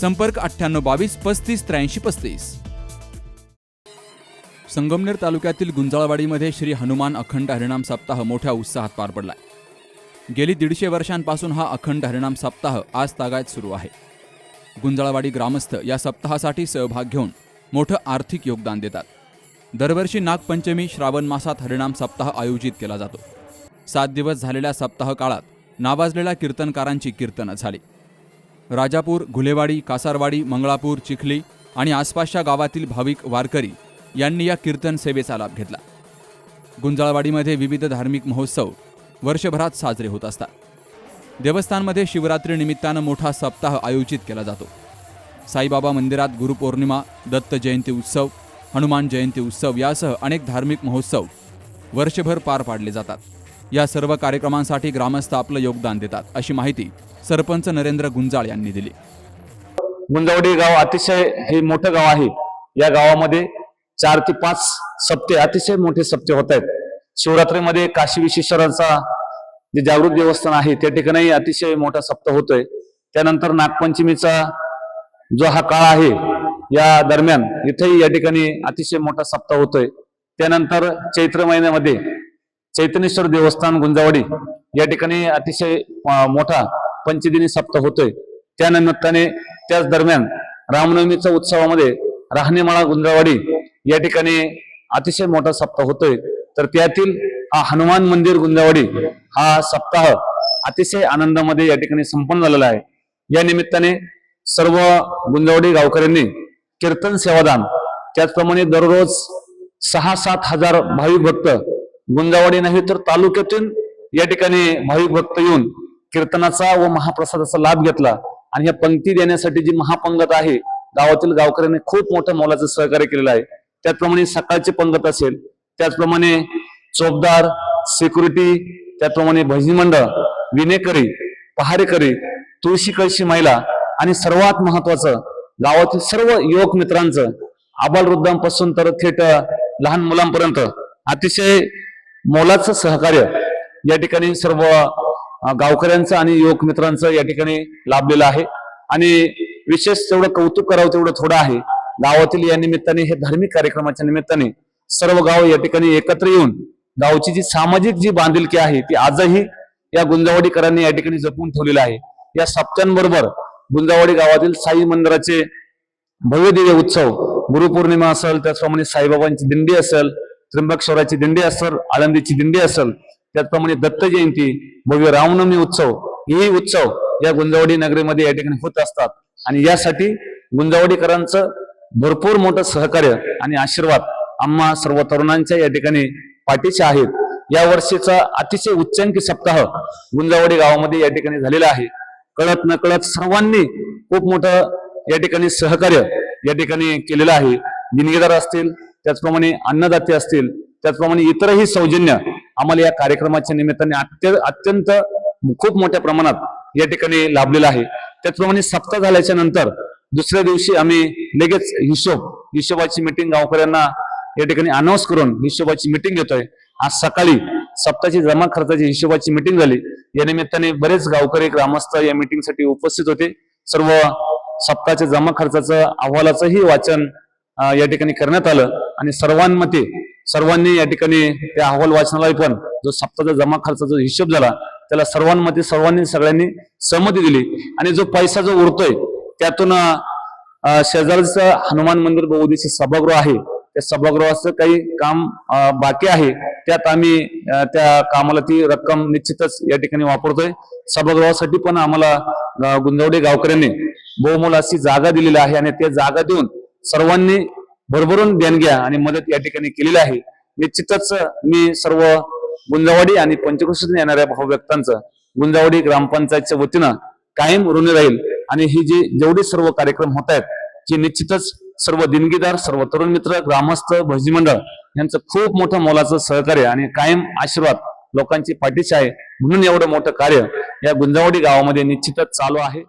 संपर्क अठ्ठ्याण्णव बावीस पस्तीस त्र्याऐंशी पस्तीस. संगमनेर तालुक्यातील गुंजाळवाडीमध्ये श्री हनुमान अखंड हरिणाम सप्ताह मोठ्या उत्साहात पार पडलाय. गेली दीडशे वर्षांपासून हा अखंड हरिणाम सप्ताह आज तागायत सुरू आहे. गुंजाळवाडी ग्रामस्थ या सप्ताहासाठी सहभाग घेऊन मोठं आर्थिक योगदान देतात. दरवर्षी नागपंचमी श्रावण मासात हरिणाम सप्ताह आयोजित केला जातो. सात दिवस झालेल्या सप्ताह काळात नावाजलेल्या कीर्तनकारांची कीर्तनं झाली. राजापूर घुलेवाडी कासारवाडी मंगळापूर चिखली आणि आसपासच्या गावातील भाविक वारकरी यांनी या कीर्तन सेवेचा लाभ घेतला. गुंजाळवाडीमध्ये विविध धार्मिक महोत्सव वर्षभरात साजरे होत असतात. देवस्थानमध्ये शिवरात्री निमित्तानं मोठा सप्ताह आयोजित केला जातो. साईबाबा मंदिरात गुरुपौर्णिमा दत्त जयंती उत्सव हनुमान जयंती उत्सव यासह अनेक धार्मिक महोत्सव वर्षभर पार पाडले जातात. या सर्व कार्यक्रमांसाठी ग्रामस्थ आपलं योगदान देतात अशी माहिती सरपंच नरेंद्र गुंजाळ यांनी दिली. गुंजावडी गाव अतिशय हे मोठं गाव आहे. या गावामध्ये चार ते पाच सप्ते अतिशय मोठे सप्ते होत आहेत. शिवरात्रीमध्ये काशी विश्वेश्वरांचा जे जागृत देवस्थान आहे त्या ठिकाणी अतिशय मोठा सप्ताह होतोय. त्यानंतर नागपंचमीचा जो हा काळ आहे या दरम्यान इथेही या ठिकाणी अतिशय मोठा सप्ताह होतोय. त्यानंतर चैत्र महिन्यामध्ये चैतनेश्वर देवस्थान गुंजावाडी या ठिकाणी अतिशय मोठा पंचदिनी सप्ताह होतोय. त्या निमित्ताने त्याच दरम्यान रामनवमीच्या उत्सवामध्ये राहणेमाळा गुंजावाडी या ठिकाणी अतिशय मोठा सप्ताह होतोय. तर त्यातील हा हनुमान मंदिर गुंजावाडी हा सप्ताह अतिशय आनंदामध्ये या ठिकाणी संपन्न झालेला आहे. या निमित्ताने सर्व गुंजावडी गावकऱ्यांनी कीर्तन सेवादान त्याचप्रमाणे दररोज सहा सात हजार भाविक भक्त गुंजावाडी नव्हे तर तालुक्यातून या ठिकाणी भाविक भक्त येऊन कीर्तनाचा व महाप्रसादाचा लाभ घेतला. आणि ह्या पंक्ती देण्यासाठी जी महापंगत आहे गावातील गावकऱ्यांनी खूप मोठं मोलाचं सहकार्य केलेलं आहे. त्याचप्रमाणे सकाळची पंगत असेल त्याचप्रमाणे चोपदार सिक्युरिटी त्याचप्रमाणे भजनी मंडळ विनेकरी पहारेकरी तुळशी कळशी महिला आणि सर्वात महत्वाचं गावातील सर्व युवक मित्रांचं आबालवृद्धांपासून तर थेट लहान मुलांपर्यंत अतिशय मोलाचं सहकार्य या ठिकाणी सर्व गावकऱ्यांचं आणि युवक मित्रांचं या ठिकाणी लाभलेलं आहे. आणि विशेष तेवढं कौतुक करावं तेवढं थोडं आहे. गावातील या निमित्ताने हे धार्मिक कार्यक्रमाच्या निमित्ताने सर्व गाव या ठिकाणी एकत्र येऊन गावची जी सामाजिक जी बांधिलकी आहे ती आजही या गुंजावाडीकरांनी या ठिकाणी जपून ठेवलेलं आहे. या सप्त्यांबरोबर गुंजावडी गावातील साई मंदिराचे भव्य दिव्य उत्सव गुरुपौर्णिमा असेल त्याचप्रमाणे साईबाबांची दिंडी असेल त्र्यंबकेश्वराची दिंडी असेल आळंदीची दिंडी असेल त्याचप्रमाणे दत्त जयंती भव्य रामनवमी उत्सव हेही उत्सव या गुंजावडी नगरीमध्ये या ठिकाणी होत असतात. आणि यासाठी गुंजावडीकरांचं भरपूर मोठं सहकार्य आणि आशीर्वाद आम्हा सर्व तरुणांच्या या ठिकाणी पाठीचे आहेत. या वर्षीचा अतिशय उच्चांकी सप्ताह गुंजावडी गावामध्ये या ठिकाणी झालेला आहे. कळत न कळत सर्वांनी खूप मोठं या ठिकाणी सहकार्य या ठिकाणी केलेलं आहे. दिनगेदार असतील त्याचप्रमाणे अन्नदाते असतील त्याचप्रमाणे इतरही सौजन्य आम्हाला या कार्यक्रमाच्या निमित्ताने अत्य अत्यंत खूप मोठ्या प्रमाणात या ठिकाणी लाभलेलं आहे. त्याचप्रमाणे सप्ताह झाल्याच्यानंतर दुसऱ्या दिवशी आम्ही लगेच हिशोब हिशोबाची मिटिंग गावकऱ्यांना या ठिकाणी अनाऊन्स करून हिशोबाची मिटिंग घेतोय. आज सकाळी सप्ताची जमा खर्चाची हिशोबाची मिटिंग झाली. या निमित्ताने बरेच गावकरी ग्रामस्थ या मिटिंगसाठी उपस्थित होते. सर्व सप्ताच्या जमा खर्चाचं अहवालाचंही वाचन या ठिकाणी करण्यात आलं. आणि सर्वांमध्ये सर्वांनी या ठिकाणी त्या अहवाल वाचनाला पण जो सप्ताचा जमा खर्चा जो हिशोब झाला त्याला सर्वांमध्ये सर्वांनी सगळ्यांनी सहमती दिली. आणि जो पैसा जो उरतोय त्यातून शेजारचं हनुमान मंदिर बहुदेशी सभागृह आहे. त्या सभागृहाचं काही काम बाकी आहे. त्यात आम्ही त्या कामाला ती रक्कम निश्चितच या ठिकाणी वापरतोय. सभागृहासाठी पण आम्हाला गुंजवडे गावकऱ्यांनी बहुमोल अशी जागा दिलेली आहे. आणि त्या जागा देऊन सर्वांनी भरभरून देणग्या आणि मदत या ठिकाणी केलेली आहे. निश्चितच मी सर्व गुंजावाडी आणि पंचकृषीतून येणाऱ्या भावव्यक्तांचं गुंजावाडी ग्रामपंचायतच्या वतीनं कायम ऋणी राहील. आणि ही जी जेवढे सर्व कार्यक्रम होत आहेत हे निश्चितच सर्व दिनगीदार सर्व तरुण मित्र ग्रामस्थ भजी मंडळ यांचं खूप मोठं मोलाचं सहकार्य आणि कायम आशीर्वाद लोकांची पाठीशी आहे. म्हणून एवढं मोठं कार्य या गुंजावडी गावामध्ये निश्चितच चालू आहे.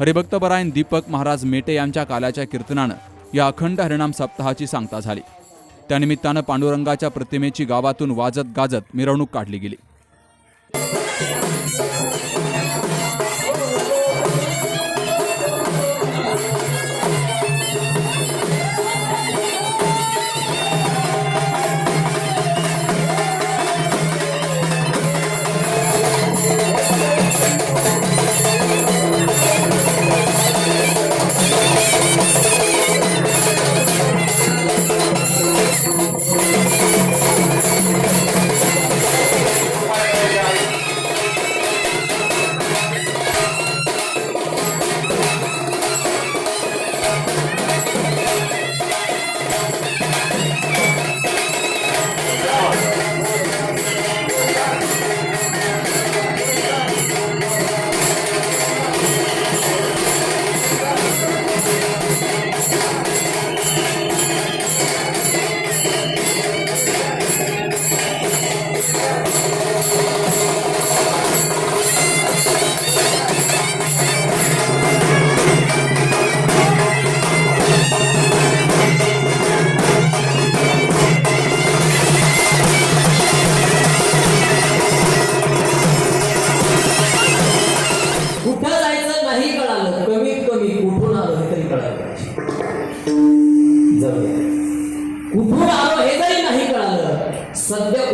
हरिभक्तपरायण दीपक महाराज मेटे यांच्या काल्याच्या कीर्तनानं या अखंड हरिणाम सप्ताहाची सांगता झाली. त्यानिमित्तानं पांडुरंगाच्या प्रतिमेची गावातून वाजत गाजत मिरवणूक काढली गेली.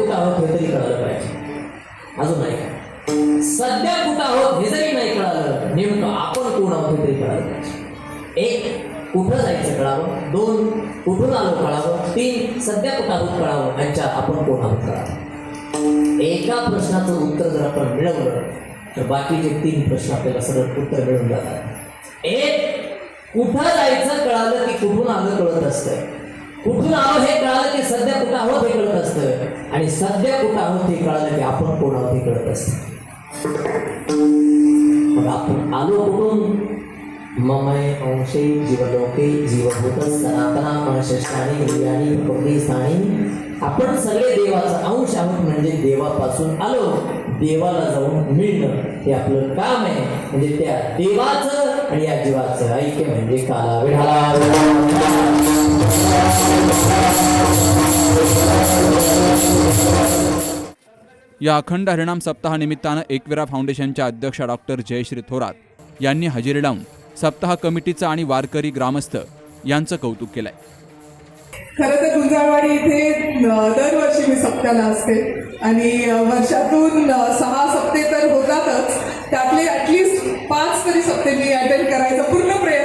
कुठं आहोत हे तरी कळालं पाहिजे? अजून नाही सध्या कुठं आहोत हे जरी नाही कळालं नेमकं आपण कोण आहोत हे तरी कळालं पाहिजे? एक कुठं जायचं कळावं? दोन कुठून आलो कळावं? तीन सध्या कुठं आहोत कळावं? यांच्या आपण कोण आहोत कळावं एका प्रश्नाचं उत्तर जर आपण मिळवलं तर बाकीचे तीन प्रश्न आपल्याला सरळ उत्तर मिळून जातात. एक कुठं जायचं कळालं की कुठून आलं कळत असतं कुठून आहोत हे कळालं की सध्या कुठं आहोत हे कळत असतं? आणि सध्या कुठं आहोत हे कळालं की आपण कोण आहोत हे कळत असतं? मग आपण आलो कुठून? ममय अंशे जीवलोके जीवभूत सनातना मनशष्टानी इंद्रियाणी प्रकृती स्थानी आपण सगळे देवाचा अंश आहोत म्हणजे देवापासून आलो. देवाला जाऊन मिळणं हे आपलं काम आहे. म्हणजे त्या देवाचं आणि या जीवाचं ऐक्य म्हणजे काला विढाला या अखंड हरिणाम सप्ताहानिमित्तानं एकविरा फाउंडेशनच्या अध्यक्ष डॉक्टर जयश्री थोरात यांनी हजेरी लावून सप्ताह कमिटीचं आणि वारकरी ग्रामस्थ यांचं कौतुक केलंय. खरं तर गुंजाळवाडी इथे दरवर्षी मी सप्त्याला असते. आणि वर्षातून सहा सप्ते तर होतातच. त्यातले ॲटलिस्ट पाच तरी सप्ते मी अटेंड करायचा पूर्ण प्रयत्न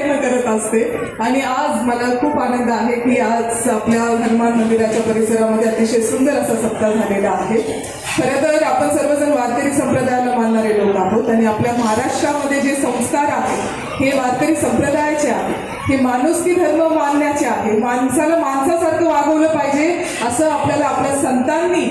असते आणि आज मला खूप आनंद आहे की आज आपल्या हनुमान मंदिराच्या परिसरामध्ये अतिशय सुंदर असा सप्ताह झालेला आहे. खरं तर आपण सर्वजण वारकरी संप्रदायाला मानणारे लोक आहोत आणि आपल्या महाराष्ट्रामध्ये जे संस्कार आहेत हे वारकरी संप्रदायाचे आहेत. हे माणुसकी धर्म मानण्याचे आहे. माणसाला माणसासारखं वागवलं पाहिजे असं आपल्याला आपल्या संतांनी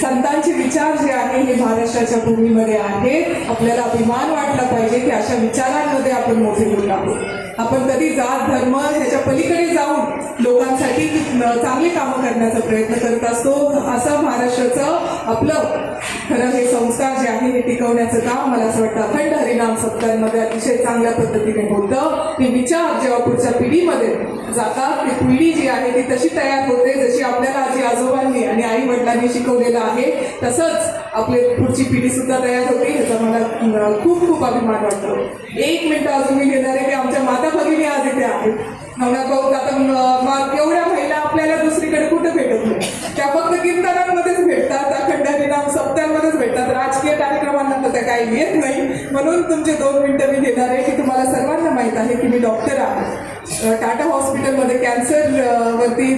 संतांचे विचार जे आहे हे महाराष्ट्राच्या भूमीमध्ये आहेत आपल्याला अभिमान वाटला पाहिजे की अशा विचारांमध्ये आपण मोठे होत आहोत. आपण कधी जात धर्म ह्याच्या पलीकडे जाऊन लोकांसाठी चांगली कामं करण्याचा प्रयत्न करत असतो. असं महाराष्ट्राचं आपलं खरं हे संस्कार जे आहे हे टिकवण्याचं काम मला असं वाटतं अखंड हरिनाम सप्ताहांमध्ये अतिशय चांगल्या पद्धतीने होतं. की विचार जेव्हा पुढच्या पिढीमध्ये जातात ती पिढी जी आहे ती तशी तयार होते जशी आपल्याला आजी आजोबांनी आणि आई वडिलांनी शिकवलेलं आहे. तसंच आपली पुढची पिढी सुद्धा तयार होते. ह्याचा मला खूप खूप अभिमान वाटतो. एक मिनिट अजून मी घेणार आहे की आमच्या माता भगिनी आज इथे आहे नवनाथ भाऊ आता एवढ्या महिला आपल्याला दुसरीकडे कुठे भेटत नाही. त्या फक्त कीर्तनांमध्येच भेटतात अखंड हरिनाम सप्त्यांमध्येच भेटतात. राजकीय कार्यक्रमांना तर त्या काही येत नाही. म्हणून तुमचे दोन मिनिटं मी देणार आहे की तुम्हाला सर्वांना माहीत आहे की मी डॉक्टर आहे. टाटा हॉस्पिटलमध्ये कॅन्सर वरती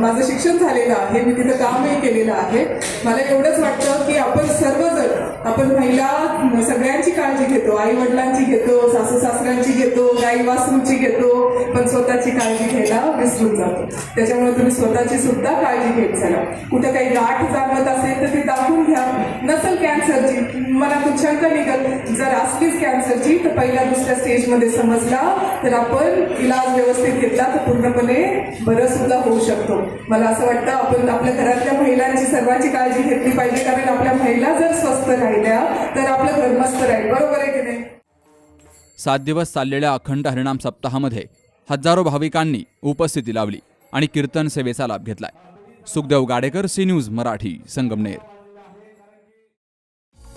माझं शिक्षण झालेलं आहे. मी तिथं कामही केलेलं आहे. मला एवढंच वाटतं की आपण सर्वजण आपण महिला सगळ्यांची काळजी घेतो. आई वडिलांची घेतो सासू सासऱ्यांची घेतो गाई वासरूची घेतो पण स्वतःची काळजी घ्यायला विसरून जातो. त्याच्यामुळे तुम्ही स्वतःची सुद्धा काळजी घेत चला. कुठं काही गाठ जाणवत असेल तर ती दाखवून घ्या. नसल कॅन्सरची मनातून शंका निघत. जर असलीच कॅन्सरची तर पहिल्या दुसऱ्या स्टेजमध्ये समजला तर आपण इलाज व्यवस्थित घेतला तर पूर्णपणे बरं सुद्धा होऊ शकतो. मला असं वाटतं आपण आपल्या घरातल्या महिलांची सर्वांची काळजी घेतली पाहिजे कारण आपल्या महिला जर स्वस्थ राहिल्या तर आपलं घर मस्त राहील. बरोबर आहे की नाही? सात दिवस चाललेल्या अखंड हरिणाम सप्ताहामध्ये हजारो भाविकांनी उपस्थिती लावली आणि कीर्तन सेवेचा लाभ घेतलाय. Sukhdev Gadekar C news Marathi Sangamner.